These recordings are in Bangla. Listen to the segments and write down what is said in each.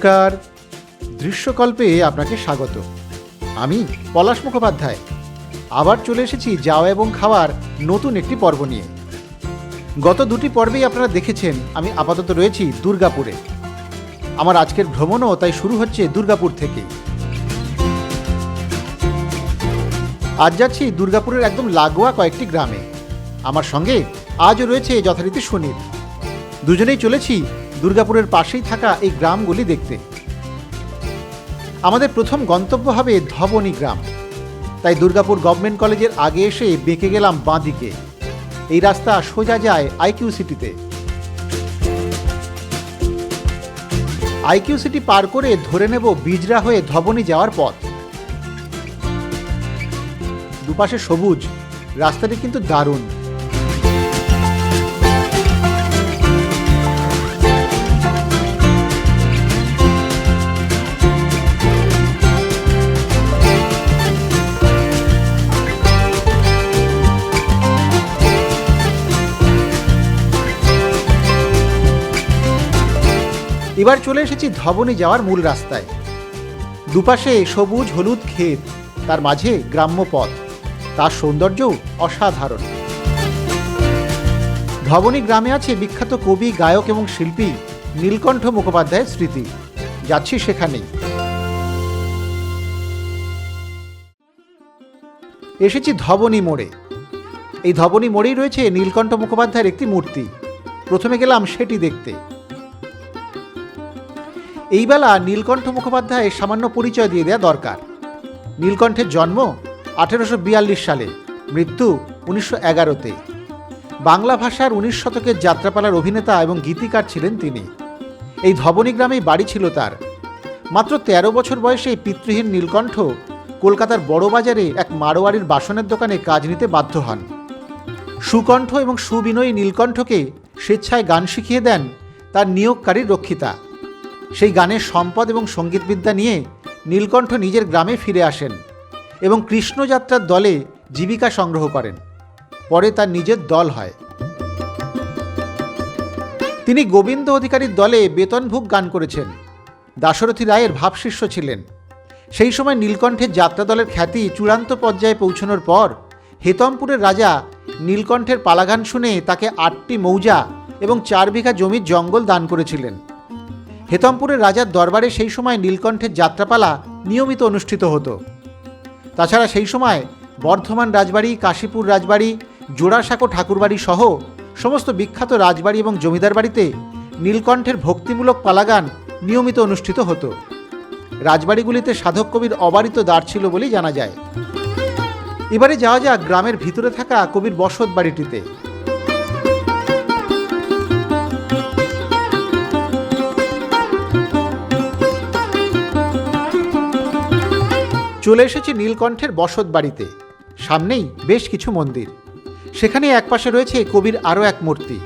নমস্কার। দৃশ্যকল্পে আপনাকে স্বাগত। আমি পলাশ মুখোপাধ্যায়। আবার চলে এসেছি যাওয়া এবং খাওয়ার নতুন একটি পর্ব নিয়ে। গত দুটি পর্বেই আপনারা দেখেছেন আমি আপাতত রয়েছি দুর্গাপুরে। আমার আজকের ভ্রমণও তাই শুরু হচ্ছে দুর্গাপুর থেকে। আজ যাচ্ছি দুর্গাপুরের একদম লাগোয়া কয়েকটি গ্রামে। আমার সঙ্গে আজও রয়েছে যথারীতি সুনীল। দুজনেই চলেছি দুর্গাপুরের পাশেই থাকা এই গ্রামগুলি দেখতে। আমাদের প্রথম গন্তব্য হবে ধবনী গ্রাম। তাই দুর্গাপুর গভর্নমেন্ট কলেজের আগে এসে বেঁকে গেলাম বাঁদিকে। এই রাস্তা সোজা যায় আইকিউ সিটিতে। আইকিউ সিটি পার করে ধরে নেব বিজরা হয়ে ধবনী যাওয়ার পথ। দুপাশে সবুজ, রাস্তাটি কিন্তু দারুণ। এবার চলে এসেছি ধবনী যাওয়ার মূল রাস্তায়। দুপাশে সবুজ, হলুদ ক্ষেত, তার মাঝে গ্রাম্য পথ। তার সৌন্দর্যও অসাধারণ। ধবনী গ্রামে আছে বিখ্যাত কবি, গায়ক এবং শিল্পী নীলকণ্ঠ মুখোপাধ্যায়ের স্মৃতি। যাচ্ছি সেখানেই। এসেছি ধবনী মোড়ে। এই ধবনী মোড়েই রয়েছে নীলকণ্ঠ মুখোপাধ্যায়ের একটি মূর্তি। প্রথমে গেলাম সেটি দেখতে। এই বেলা নীলকণ্ঠ মুখোপাধ্যায়ের সামান্য পরিচয় দিয়ে দেওয়া দরকার। নীলকণ্ঠের জন্ম আঠেরোশো বিয়াল্লিশ সালে, মৃত্যু উনিশশো এগারোতে। বাংলা ভাষার উনিশ শতকের যাত্রাপালার অভিনেতা এবং গীতিকার ছিলেন তিনি। এই ধবনী গ্রামেই বাড়ি ছিল তার। মাত্র ১৩ বছর বয়সে পিতৃহীন নীলকণ্ঠ কলকাতার বড় বাজারে এক মারোয়ারির বাসনের দোকানে কাজ নিতে বাধ্য হন। সুকণ্ঠ এবং সুবিনয়ী নীলকণ্ঠকে স্বেচ্ছায় গান শিখিয়ে দেন তার নিয়োগকারীর রক্ষিতা। সেই গানের সম্পদ এবং সঙ্গীতবিদ্যা নিয়ে নীলকণ্ঠ নিজের গ্রামে ফিরে আসেন এবং কৃষ্ণযাত্রার দলে জীবিকা সংগ্রহ করেন। পরে তার নিজের দল হয়। তিনি গোবিন্দ অধিকারীর দলে বেতনভোগ গান করেছেন। দাশরথী রায়ের ভাবশিষ্য ছিলেন। সেই সময় নীলকণ্ঠের যাত্রা দলের খ্যাতি চূড়ান্ত পর্যায়ে পৌঁছানোর পর হেতমপুরের রাজা নীলকণ্ঠের পালাগান শুনে তাকে আটটি মৌজা এবং চার বিঘা জমির জঙ্গল দান করেছিলেন। হেতমপুরের রাজার দরবারে সেই সময় নীলকণ্ঠের যাত্রাপালা নিয়মিত অনুষ্ঠিত হতো। তাছাড়া সেই সময় বর্ধমান রাজবাড়ি, কাশীপুর রাজবাড়ি, জোড়াসাঁকো ঠাকুরবাড়ি সহ সমস্ত বিখ্যাত রাজবাড়ি এবং জমিদার বাড়িতে নীলকণ্ঠের ভক্তিমূলক পালাগান নিয়মিত অনুষ্ঠিত হতো। রাজবাড়িগুলিতে সাধক কবির অবারিত দ্বার ছিল বলেই জানা যায়। এবারে যাওয়া যাক গ্রামের ভিতরে থাকা কবির বসত বাড়িটিতে। চলে এসেছি নীলকণ্ঠের বসত বাড়িতে। সামনেই বেশ কিছু মন্দির। সেখানে একপাশে রয়েছে কবির আরও এক মূর্তি।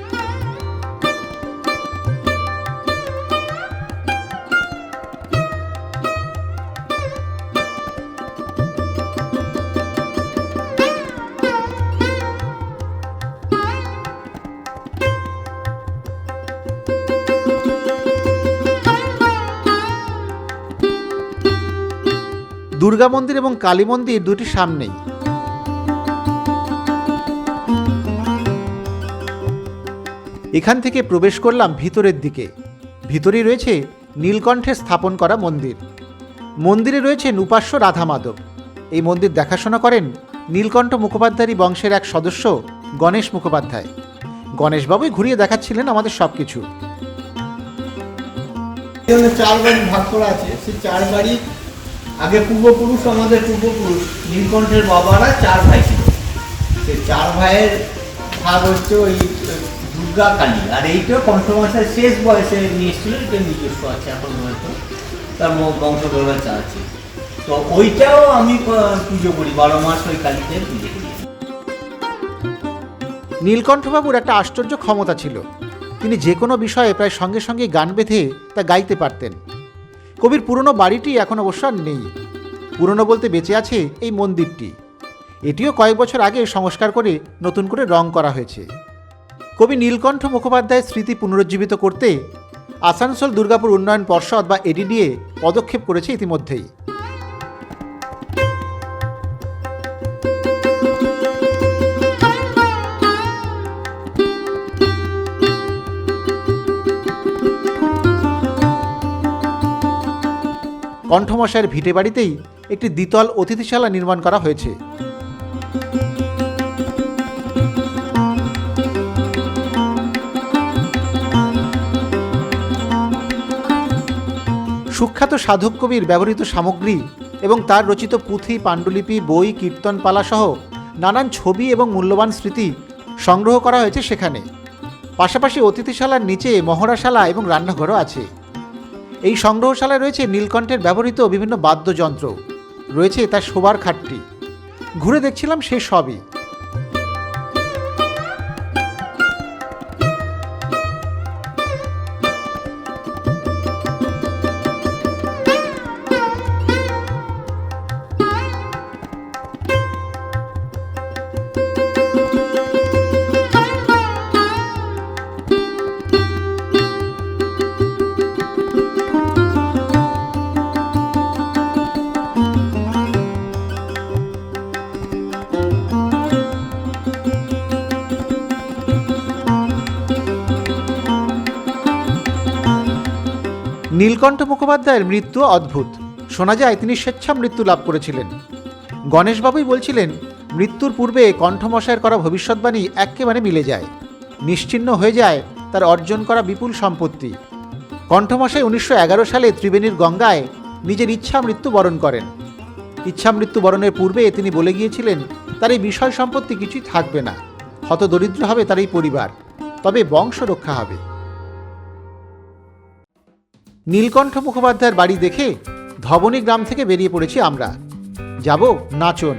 দুর্গা মন্দির এবং কালী মন্দির দুটি সামনেই। এখান থেকে প্রবেশ করলাম ভিতরের দিকে। ভিতরে রয়েছে নীলকণ্ঠে স্থাপন করা মন্দির। মন্দিরে রয়েছে নুপাস্য রাধা মাধব এই মন্দির দেখাশোনা করেন নীলকণ্ঠ মুখোপাধ্যায়ী বংশের এক সদস্য গণেশ মুখোপাধ্যায়। গণেশবাবুই ঘুরিয়ে দেখাচ্ছিলেন আমাদের সব কিছু চার বাড়ি ভাগ করা আছে, সেই চার বাড়ি আগে পূর্বপুরুষ, আমাদের পূর্বপুরুষ। নীলকণ্ঠের বাবারা চার ভাই ছিল। সেই চার ভাইয়ের ভাগ হচ্ছে ওই দুর্গা কালী। আর এইটা কণ্ঠমাসের শেষ বয়সে নিয়ে এসেছিল, এটা নিজস্ব আছে এখন হয়তো তার বংশধররা আছে। তো ওইটাও আমি পুজো করি, বারো মাস ওই কালীতে পুজো করি। নীলকণ্ঠবাবুর একটা আশ্চর্য ক্ষমতা ছিল। তিনি যে কোনো বিষয়ে প্রায় সঙ্গে সঙ্গে গান বেঁধে তা গাইতে পারতেন। কবির পুরনো বাড়িটি এখন অবশ্য নেই। পুরনো বলতে বেঁচে আছে এই মন্দিরটি। এটিও কয়েক বছর আগে সংস্কার করে নতুন করে রং করা হয়েছে। কবি নীলকণ্ঠ মুখোপাধ্যায়ের স্মৃতি পুনরুজ্জীবিত করতে আসানসোল দুর্গাপুর উন্নয়ন পর্ষদ বা এডিডিএ পদক্ষেপ করেছে ইতিমধ্যেই। কণ্ঠমশায়ের ভিটে বাড়িতেই একটি দ্বিতল অতিথিশালা নির্মাণ করা হয়েছে। সুখ্যাত সাধক কবির ব্যবহৃত সামগ্রী এবং তার রচিত পুঁথি, পাণ্ডুলিপি, বই, কীর্তনপালা সহ নানান ছবি এবং মূল্যবান স্মৃতি সংগ্রহ করা হয়েছে সেখানে। পাশাপাশি অতিথিশালার নিচে মহড়াশালা এবং রান্নাঘরও আছে। এই সংগ্রহশালায় রয়েছে নীলকণ্ঠের ব্যবহৃত বিভিন্ন বাদ্যযন্ত্র। রয়েছে তার শোবার খাটটি। ঘুরে দেখছিলাম সে সবই। নীলকণ্ঠ মুখোপাধ্যায়ের মৃত্যু অদ্ভুত। শোনা যায় তিনি স্বেচ্ছা মৃত্যু লাভ করেছিলেন। গণেশবাবুই বলছিলেন, মৃত্যুর পূর্বে কণ্ঠমশায়ের করা ভবিষ্যৎবাণী একেবারে মিলে যায়। নিশ্চিহ্ন হয়ে যায় তার অর্জন করা বিপুল সম্পত্তি। কণ্ঠমশাই উনিশশো এগারো সালে ত্রিবেণীর গঙ্গায় নিজের ইচ্ছা মৃত্যু বরণ করেন। ইচ্ছা মৃত্যু বরণের পূর্বে তিনি বলে গিয়েছিলেন, তার এই বিষয় সম্পত্তি কিছুই থাকবে না। হত দরিদ্র হবে তার এই পরিবার। তবে বংশ রক্ষা হবে। নীলকণ্ঠ মুখোপাধ্যায়ের বাড়ি দেখে ধবনী গ্রাম থেকে বেরিয়ে পড়েছি আমরা। যাব নাচন।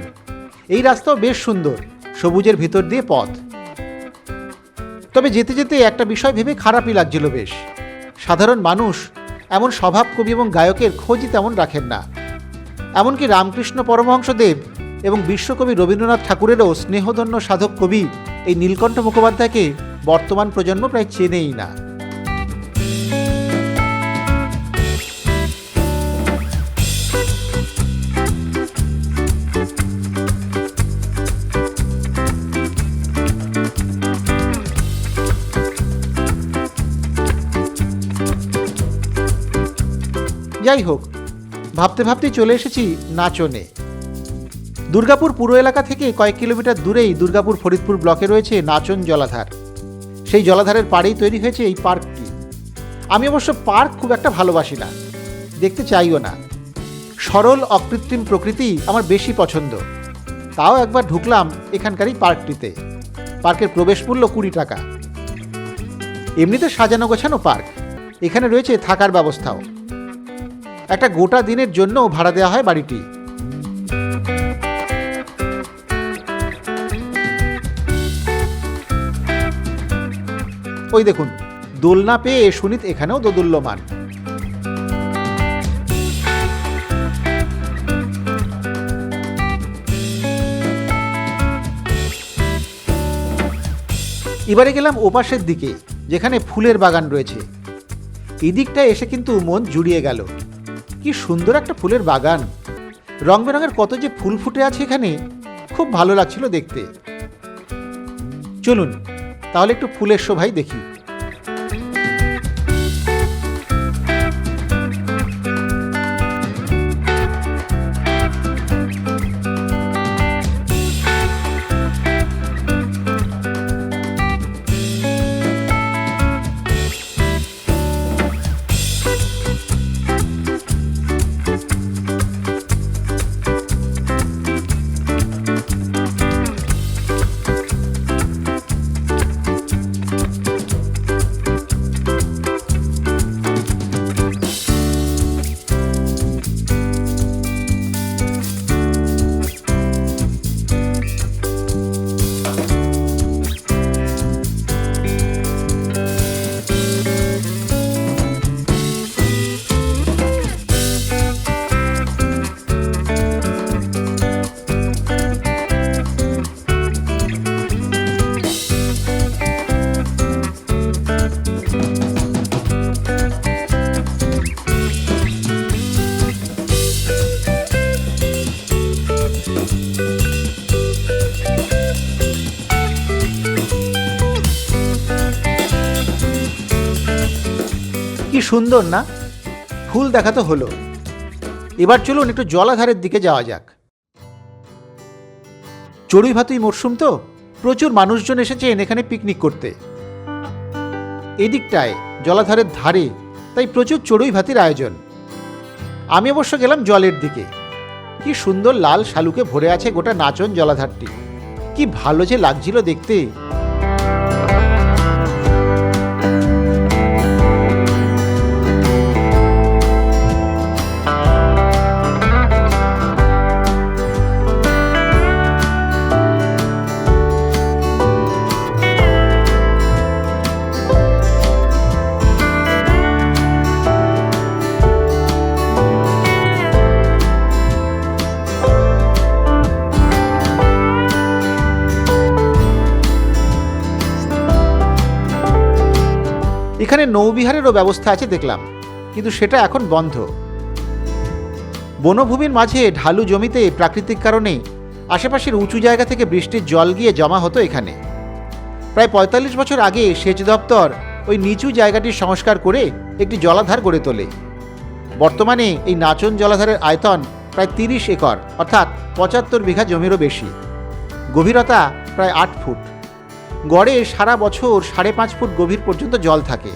এই রাস্তাও বেশ সুন্দর, সবুজের ভিতর দিয়ে পথ। তবে যেতে যেতে একটা বিষয় ভেবে খারাপই লাগছিল বেশ। সাধারণ মানুষ এমন স্বভাব কবি এবং গায়কের খোঁজই তেমন রাখেন না। এমনকি রামকৃষ্ণ পরমহংসদেব এবং বিশ্বকবি রবীন্দ্রনাথ ঠাকুরেরও স্নেহধন্য সাধক কবি এই নীলকণ্ঠ মুখোপাধ্যায়কে বর্তমান প্রজন্ম প্রায় চেনেই না। যাই হোক, ভাবতে ভাবতে চলে এসেছি নাচনে। দুর্গাপুর পুরো এলাকা থেকে কয়েক কিলোমিটার দূরেই দুর্গাপুর ফরিদপুর ব্লকে রয়েছে নাচন জলাধার। সেই জলাধারের পাড়েই তৈরি হয়েছে এই পার্কটি। আমি অবশ্য পার্ক খুব একটা ভালোবাসি না, দেখতে চাইও না। সরল, অকৃত্রিম প্রকৃতি আমার বেশি পছন্দ। তাও একবার ঢুকলাম এখানকারই পার্কটিতে। পার্কের প্রবেশ মূল্য কুড়ি টাকা। এমনিতে সাজানো গোছানো পার্ক। এখানে রয়েছে থাকার ব্যবস্থাও। একটা গোটা দিনের জন্য ভাড়া দেওয়া হয় বাড়িটি। ওই দেখুন, দোলনা পেয়ে সুনীত এখানেও দোদুল্যমান। এবারে গেলাম ওপাশের দিকে, যেখানে ফুলের বাগান রয়েছে। এদিকটায় এসে কিন্তু মন জুড়িয়ে গেল। কি সুন্দর একটা ফুলের বাগান। রং বেরঙের কত যে ফুল ফুটে আছে এখানে, খুব ভালো লাগছিল দেখতে। চলুন, তাহলে একটু ফুলের শোভাই দেখি। সুন্দর না? ফুল দেখা তো হলো। এবার চলুন একটু জলাধারের দিকে যাওয়া যাক। চড়ুই ভাতুই মরশুম তো? প্রচুর মানুষজন এসেছেন এখানে পিকনিক করতে। এদিকটায়, জলাধারের ধারে, তাই প্রচুর চড়ুই ভাতির আয়োজন। আমি অবশ্য গেলাম জলের দিকে। কি সুন্দর লাল শালুকে ভরে আছে গোটা নাচন জলাধারটি। কি ভালো যে লাগছিল দেখতে। এখানে নৌবিহারেরও ব্যবস্থা আছে দেখলাম, কিন্তু সেটা এখন বন্ধ। বনভূমির মাঝে ঢালু জমিতে প্রাকৃতিক কারণে আশেপাশের উঁচু জায়গা থেকে বৃষ্টির জল গিয়ে জমা হতো এখানে। প্রায় পঁয়তাল্লিশ বছর আগে সেচ দপ্তর ওই নিচু জায়গাটির সংস্কার করে একটি জলাধার গড়ে তোলে। বর্তমানে এই নাচন জলাধারের আয়তন প্রায় তিরিশ একর, অর্থাৎ পঁচাত্তর বিঘা জমিরও বেশি। গভীরতা প্রায় আট ফুট। গড়ে সারা বছর সাড়ে পাঁচ ফুট গভীর পর্যন্ত জল থাকে।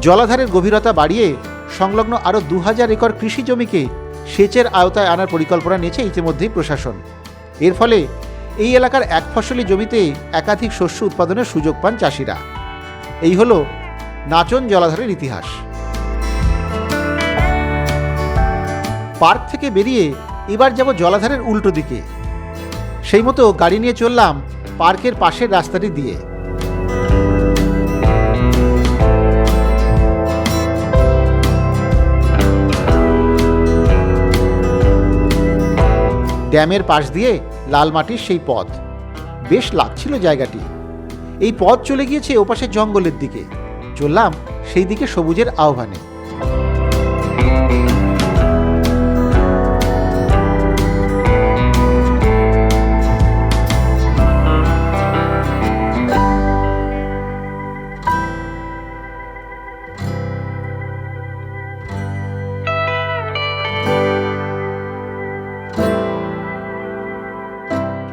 জলাধারের গভীরতা বাড়িয়ে সংলগ্ন আরও দু হাজার একর কৃষি জমিকে সেচের আওতায় আনার পরিকল্পনা নিয়েছে ইতিমধ্যেই প্রশাসন। এর ফলে এই এলাকার এক ফসলি জমিতে একাধিক শস্য উৎপাদনের সুযোগ পান চাষিরা। এই হলো নাচন জলাধারের ইতিহাস। পার্ক থেকে বেরিয়ে এবার যাব জলাধারের উল্টো দিকে। সেই মতো গাড়ি নিয়ে চললাম পার্কের পাশের রাস্তাটি দিয়ে। ড্যামের পাশ দিয়ে লাল মাটির সেই পথ। বেশ লাগছিল জায়গাটি। এই পথ চলে গিয়েছে ওপাশের জঙ্গলের দিকে। চললাম সেই দিকে সবুজের আহ্বানে।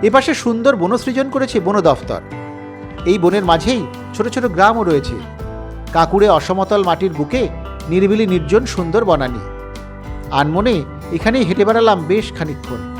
এপাশে সুন্দর বনসৃজন করেছে বন দফতর। এই বনের মাঝেই ছোট ছোট গ্রামও রয়েছে। কাকুড়ে অসমতল মাটির বুকে নিরিবিলি নির্জন সুন্দর বনানি। আনমনে এখানেই হেঁটে বেড়ালাম বেশ খানিকক্ষণ।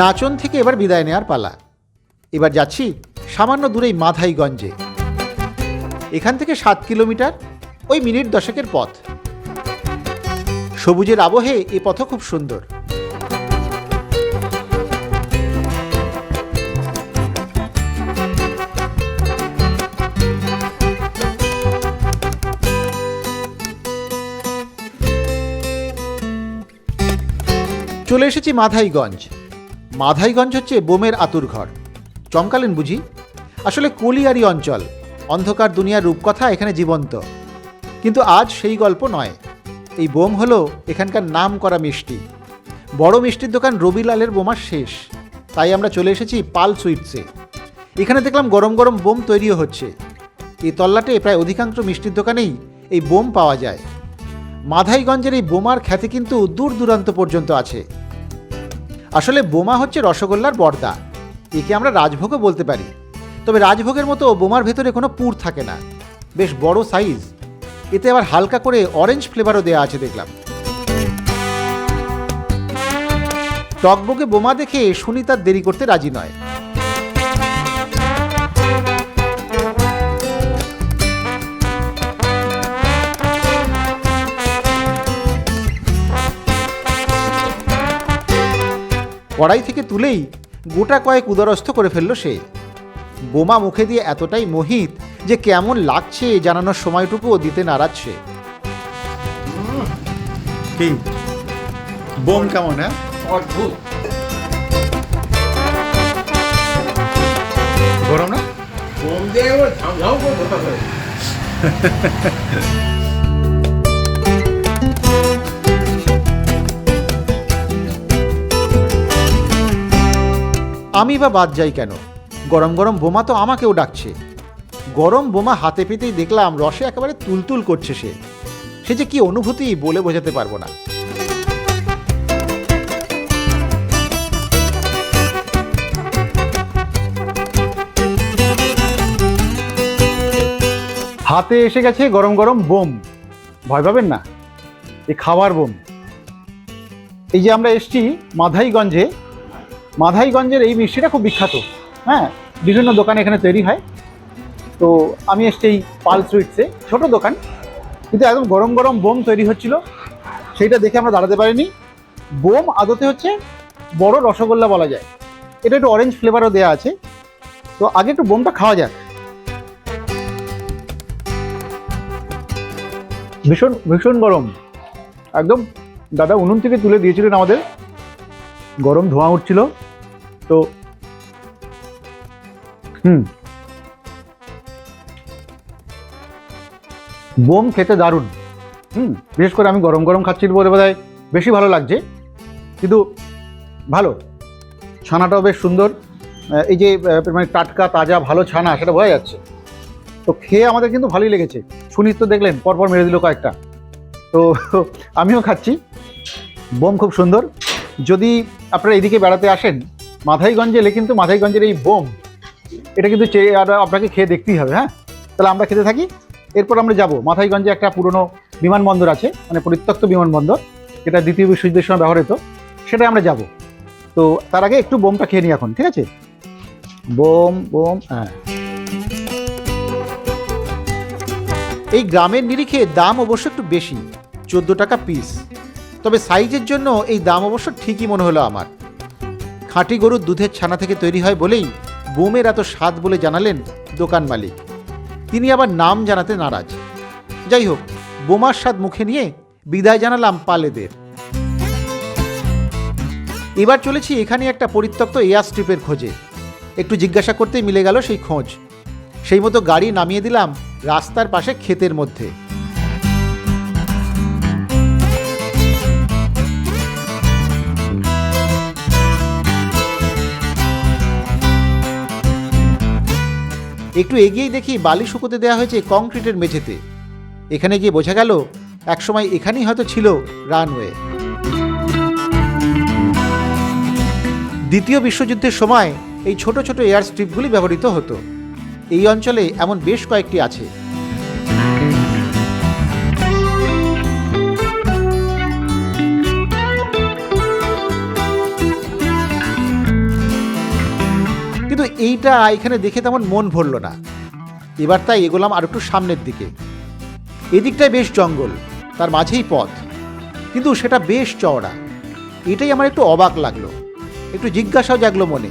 নাচন থেকে এবার বিদায় নেওয়ার পালা। এবার যাচ্ছি সামান্য দূরেই মাধাইগঞ্জে। এখান থেকে সাত কিলোমিটার, ওই মিনিট দশকের পথ। সবুজের আবহে এ পথ খুব সুন্দর। চলে এসেছি মাধাইগঞ্জ। মাধাইগঞ্জ হচ্ছে বোমের আতুর ঘর। চমকালেন বুঝি? আসলে কলিয়ারি অঞ্চল, অন্ধকার দুনিয়ার রূপকথা এখানে জীবন্ত। কিন্তু আজ সেই গল্প নয়। এই বোম হলো এখানকার নাম করা মিষ্টি। বড় মিষ্টির দোকান রবিলালের বোমা শেষ। তাই আমরা চলে এসেছি পাল সুইটসে। এখানে দেখলাম গরম গরম বোম তৈরিও হচ্ছে। এই তল্লাটে প্রায় অধিকাংশ মিষ্টির দোকানেই এই বোম পাওয়া যায়। মাধাইগঞ্জের এই বোমার খ্যাতি কিন্তু দূর দূরান্ত পর্যন্ত আছে। আসলে বোমা হচ্ছে রসগোল্লার বর্দা। একে আমরা রাজভোগও বলতে পারি। তবে রাজভোগের মতো বোমার ভেতরে কোনো পুর থাকে না। বেশ বড় সাইজ। এতে আবার হালকা করে অরেঞ্জ ফ্লেভারও দেওয়া আছে দেখলাম। টকবগে বোমা দেখে সুনিতার দেরি করতে রাজি নয়। কড়াই থেকে তুলেই গোটা কয়েক উদরস্থ করে ফেলল সে। বোমা মুখে দিয়ে এতটাই মোহিত যে কেমন লাগছে জানানোর সময়টুকুও দিতে নারাজ সে। কি? বোম কেমন হ্যাঁ? অদ্ভুত। গরম না? বোম দিয়ে ঝামঝাম করে আমি বা বাদ যাই কেন? গরম গরম বোমা তো আমাকেও ডাকছে। গরম বোমা হাতে পেতেই দেখলাম রসে একেবারে তুলতুল করছে সে। সে যে কি অনুভূতি বলে বোঝাতে পারব না। হাতে এসে গেছে গরম গরম বোম। ভয় পাবেন না। এই খাবার বোম। এই যে আমরা এসছি মাধাইগঞ্জে মাধাইগঞ্জের এই মিষ্টিটা খুব বিখ্যাত। হ্যাঁ বিভিন্ন দোকানে এখানে তৈরি হয়। তো আমি এসছি এই পাল সুইটসে, ছোট দোকান। কিন্তু একদম গরম গরম বোম তৈরি হচ্ছিল। সেইটা দেখে আমরা দাঁড়াতে পারিনি। বোম আদতে হচ্ছে বড় রসগোল্লা বলা যায়। এটা একটু অরেঞ্জ ফ্লেভারও দেওয়া আছে। তো আগে একটু বোমটা খাওয়া যাক। ভীষণ ভীষণ গরম। একদম দাদা উনুন থেকে তুলে দিয়েছিলেন আমাদের। গরম ধোঁয়া উঠছিল। তো হুম। বোম খেতে দারুণ। হুম, বিশেষ করে আমি গরম গরম খাচ্ছি বলে বোধ বেশি ভালো লাগছে। কিন্তু ভালো। ছানাটাও বেশ সুন্দর। এই যে মানে টাটকা, তাজা, ভালো ছানা, সেটা বোঝা যাচ্ছে। তো খেয়ে আমাদের কিন্তু ভালোই লেগেছে। সুনীত তো দেখলেন, পরপর মেরে দিল কয়েকটা। তো আমিও খাচ্ছি। বোম খুব সুন্দর। যদি আপনারা এদিকে বেড়াতে আসেন মাথাইগঞ্জে এলে কিন্তু মাথাইগঞ্জের এই বোম, এটা কিন্তু চেয়ে আর আপনাকে খেয়ে দেখতেই হবে হ্যাঁ? তাহলে আমরা খেতে থাকি। এরপর আমরা যাব। মাথাইগঞ্জে একটা পুরনো বিমানবন্দর আছে মানে পরিত্যক্ত বিমানবন্দর, যেটা দ্বিতীয় বিশ্বযুদ্ধের সময় ব্যবহৃত। সেটাই আমরা যাব। তো তার আগে একটু বোমটা খেয়ে নিই এখন, ঠিক আছে? বোম বোম হ্যাঁ। এই গ্রামের নিরিখে দাম অবশ্য একটু বেশি, চোদ্দ টাকা পিস তবে সাইজের জন্য এই দাম অবশ্য ঠিকই মনে হলো আমার। খাঁটি গরুর দুধের ছানা থেকে তৈরি হয় বলেই বোমের এত স্বাদ বলে জানালেন দোকান মালিক। তিনি আবার নাম জানাতে নারাজ। যাই হোক, বোমার স্বাদ মুখে নিয়ে বিদায় জানালাম পালেদের। এবার চলেছি এখানে একটা পরিত্যক্ত এয়ার স্ট্রিপের খোঁজে। একটু জিজ্ঞাসা করতেই মিলে গেল সেই খোঁজ। সেই মতো গাড়ি নামিয়ে দিলাম রাস্তার পাশে ক্ষেতের মধ্যে। একটু এগিয়েই দেখি বালি শুকোতে দেওয়া হয়েছে কংক্রিটের মেঝেতে। এখানে গিয়ে বোঝা গেল, একসময় এখানেই হয়তো ছিল রানওয়ে। দ্বিতীয় বিশ্বযুদ্ধের সময় এই ছোট ছোট এয়ার স্ট্রিপগুলি ব্যবহৃত হতো। এই অঞ্চলে এমন বেশ কয়েকটি আছে। এইটা এখানে দেখে তেমন মন ভরল না। এবার তাই এগোলাম আর একটু সামনের দিকে। এদিকটায় বেশ জঙ্গল, তার মাঝেই পথ। কিন্তু সেটা বেশ চওড়া। এটাই আমার একটু অবাক লাগল। একটু জিজ্ঞাসাও জাগলো মনে,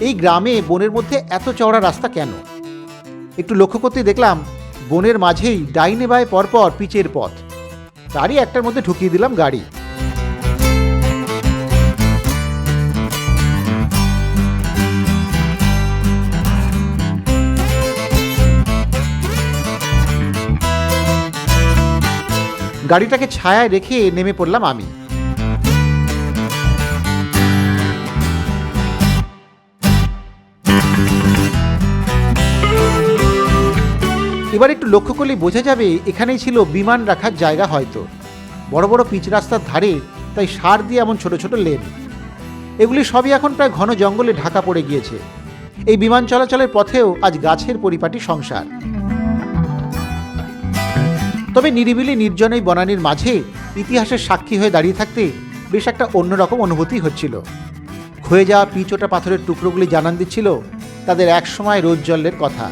এই গ্রামে বনের মধ্যে এত চওড়া রাস্তা কেন? একটু লক্ষ্য করতে দেখলাম, বনের মাঝেই ডাইনে বায় পরপর পিচের পথ। তারই একটার মধ্যে ঢুকিয়ে দিলাম গাড়ি। গাড়িটাকে ছায়ায় রেখে নেমে পড়লাম আমি। এবার একটু লক্ষ্য করলে বোঝা যাবে এখানেই ছিল বিমান রাখার জায়গা হয়তো। বড় বড় পিচ রাস্তার ধারে তাই সার দিয়ে এমন ছোট ছোট লেন। এগুলি সবই এখন প্রায় ঘন জঙ্গলে ঢাকা পড়ে গিয়েছে। এই বিমান চলাচলের পথেও আজ গাছের পরিপাটি সংসার। তবে নিরিবিলি নির্জন এই বনানীর মাঝে ইতিহাসের সাক্ষী হয়ে দাঁড়িয়ে থাকতে বেশ একটা অন্যরকম অনুভূতি হচ্ছিল। ক্ষয়ে যাওয়া পিচোটা পাথরের টুকরোগুলি জানান দিচ্ছিল তাদের একসময় রোজ জল্লের কথা।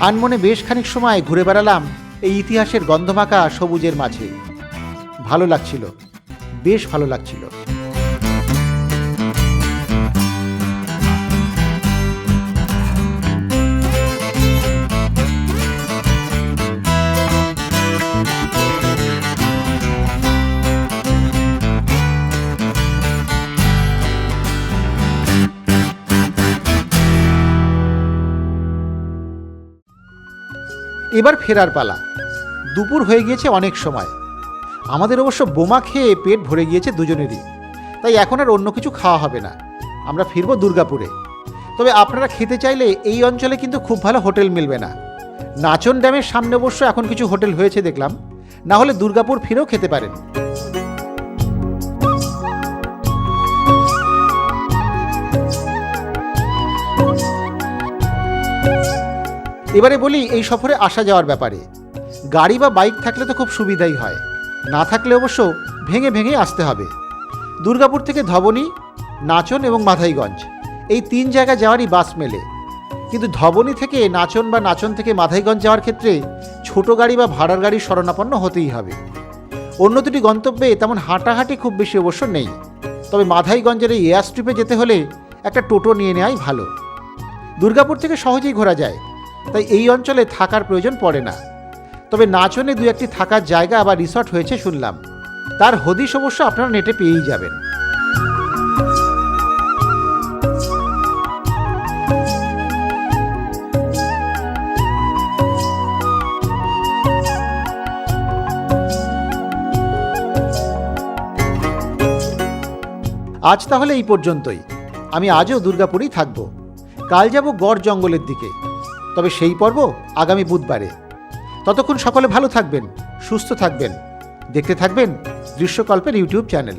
আনমনে বেশ খানিক সময় ঘুরে বেড়ালাম এই ইতিহাসের গন্ধমাখা সবুজের মাঝে। ভালো লাগছিল, বেশ ভালো লাগছিল। এবার ফেরার পালা। দুপুর হয়ে গিয়েছে অনেক সময়। আমাদের অবশ্য বোমা খেয়ে পেট ভরে গিয়েছে দুজনেরই। তাই এখন আর অন্য কিছু খাওয়া হবে না। আমরা ফিরব দুর্গাপুরে। তবে আপনারা খেতে চাইলে এই অঞ্চলে কিন্তু খুব ভালো হোটেল মিলবে না। নাচন ড্যামের সামনে অবশ্য এখন কিছু হোটেল হয়েছে দেখলাম। না হলে দুর্গাপুর ফিরেও খেতে পারেন। এবারে বলি, এই সফরে আসা যাওয়ার ব্যাপারে। গাড়ি বা বাইক থাকলে তো খুব সুবিধাই হয়। না থাকলে অবশ্য ভেঙে ভেঙে আসতে হবে। দুর্গাপুর থেকে ধবনী, নাচন এবং মাথাইগঞ্জ এই তিন জায়গা যাওয়ারই বাস মেলে। কিন্তু ধবনী থেকে নাচন বা নাচন থেকে মাথাইগঞ্জ যাওয়ার ক্ষেত্রে ছোট গাড়ি বা ভাড়ার গাড়ি শরণাপন্ন হতেই হবে। অন্য দুটি গন্তব্যে তেমন হাঁটাহাঁটি খুব বেশি অবশ্য নেই। তবে মাধাইগঞ্জের এই এয়ার স্ট্রিপে যেতে হলে একটা টোটো নিয়ে নেওয়াই ভালো। দুর্গাপুর থেকে সহজেই ঘোরা যায়। তাই এই অঞ্চলে থাকার প্রয়োজন পড়ে না। তবে নাচনে দু একটি থাকার জায়গা বা রিসর্ট হয়েছে শুনলাম। তার হদিশ অবশ্য আপনারা নেটে পেয়েই যাবেন। আজ তাহলে এই পর্যন্তই। আমি আজও দুর্গাপুরেই থাকব। কাল যাব গড় জঙ্গলের দিকে। তবে সেই পর্ব আগামী বুধবারে। ততক্ষণ সকলে ভালো থাকবেন, সুস্থ থাকবেন। দেখতে থাকবেন দৃশ্যকল্পের ইউটিউব চ্যানেল।